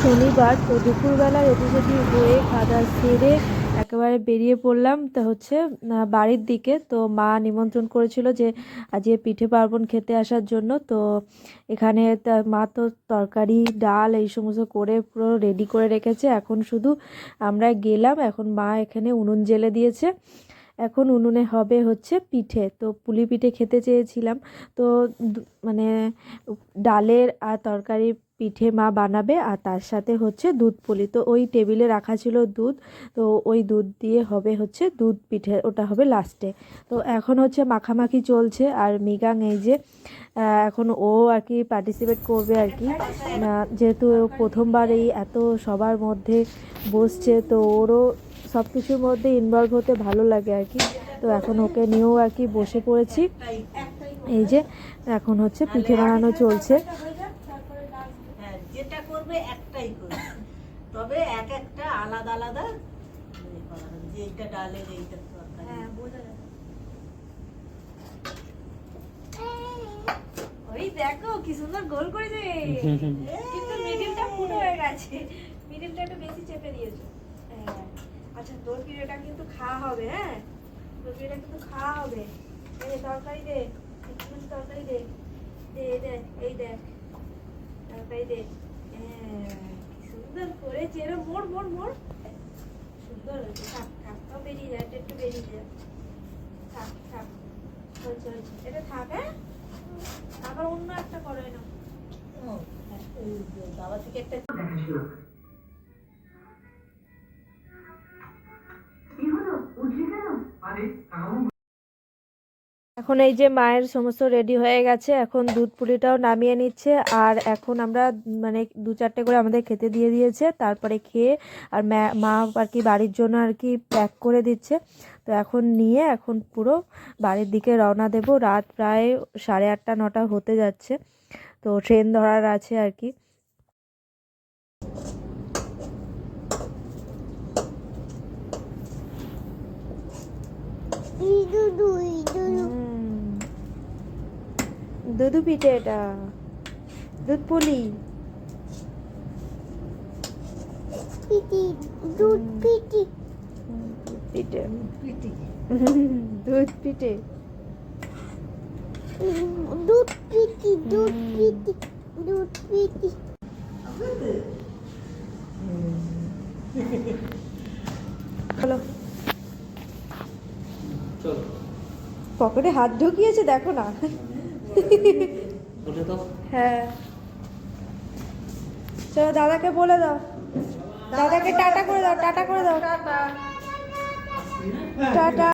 শনিবার তো দুপুরবেলা রেডি সেডি হয়ে খাওয়া সেরে একেবারে বেরিয়ে পড়লাম। তা হচ্ছে বাড়ির দিকে। তো মা নিমন্ত্রণ করেছিল যে আজকে পিঠে পার্বণ খেতে আসার জন্য। তো এখানে মা তো তরকারি, ডাল এই সমস্ত করে পুরো রেডি করে রেখেছে। এখন শুধু আমরা গেলাম। এখন মা এখানে উনুন জেলে দিয়েছে। এখন উনুনে হবে হচ্ছে পিঠে। তো পুলি পিঠে খেতে চেয়েছিলাম। তো মানে ডালের আর তরকারি পিঠে মা বানাবে আর তার সাথে হচ্ছে দুধ পুলি। তো ওই টেবিলে রাখা ছিল দুধ, তো ওই দুধ দিয়ে হবে হচ্ছে দুধ পিঠে, ওটা হবে লাস্টে তো এখন হচ্ছে মাখামাখি চলছে আর মিগাং এই যে এখন ও আর কি পার্টিসিপেট করবে আর কি। যেহেতু প্রথমবার এই এত সবার মধ্যে বসছে, তো ওরও সব কিছুর মধ্যে ইনভলভ হতে ভালো লাগে আর কি। তো এখন ওকে নিয়েও আর কি বসে পড়েছি। এই যে, এখন হচ্ছে পিঠে বানানো চলছে। যেটা করবে একটাই করবে। তবে এক একটা আলাদা আলাদা ইয়ে করা হবে, যে এইটা হ্যাঁ, ওই দেখো কি সুন্দর গোল করেছে। কিন্তু মিডিলটা হয়ে গেছে। মিডিলটা একটু বেশি চেপে হ্যাঁ। আচ্ছা তোর পিঠেটা কিন্তু খাওয়া হবে হ্যাঁ? তোর পিঠেটা কিন্তু খাওয়া হবে। এই তরকারি দে তরকারি দে। দে এই দেখ তরকারি দে। সুন্দর করেছে এরম মোড় মোড় মোড়। সুন্দর হয়েছে। থাক বেরিয়ে যায় এটা একটু বেরিয়ে যায়। থাক থাক হয়েছে হয়েছে এটা থাক হ্যাঁ? আবার অন্য একটা করে না বাবা থেকে একটা এখন এই যে মায়ের সমস্ত রেডি হয়ে গেছে, এখন দুধ পুলিটাও নামিয়ে নিচ্ছে, আর এখন আমরা মানে দু চারটে করে আমাদের খেতে দিয়ে দিয়েছে, তারপরে খেয়ে আর মা আর কি বাড়ির জন্য আর কি প্যাক করে দিচ্ছে। তো এখন নিয়ে এখন পুরো বাড়ির দিকে রওনা দেব, রাত প্রায় সাড়ে আটটা, নটা হতে যাচ্ছে। তো ট্রেন ধরার আছে আর কি। দুধু পিঠে এটা। দুধ পুলি। দুধ পিটি হুম, দুধ পিঠে। দুধ পিঠে। দুধ পিটি দুধ পিটি দুধ পকেটে হাত ঢুকিয়েছে দেখো না। হ্যাঁ। চলো দাদাকে বলে দাও। দাদাকে টাটা করে দাও টাটা করে দাও। টাটা।